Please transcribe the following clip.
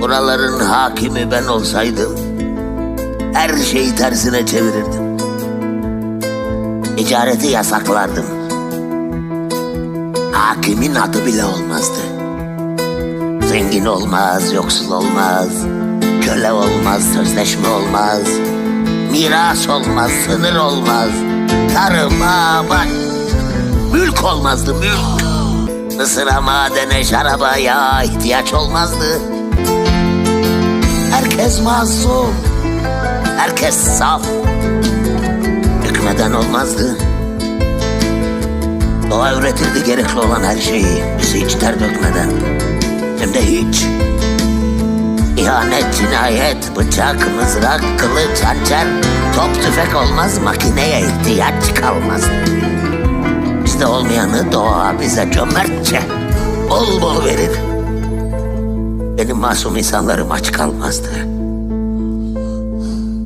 Buraların hakimi ben olsaydım her şeyi tersine çevirirdim. Ticareti yasaklardım. Hakimin adı bile olmazdı. Zengin olmaz, yoksul olmaz, köle olmaz, sözleşme olmaz, miras olmaz, sınır olmaz, tarım, bak, mülk olmazdı, mülk. Mısıra, madene, şaraba, yağa ihtiyaç olmazdı. Herkes masum, herkes saf. Hükmeden olmazdı. Doğa üretirdi gerekli olan her şeyi, bizi hiç ter dökmeden. Hem de hiç. İhanet, cinayet, bıçak, mızrak, kılıç, hançer, top tüfek olmaz, makineye ihtiyaç kalmaz. Bizde olmayanı doğa bize cömertçe bol bol verir. Benim masum insanlarım aç kalmazdı.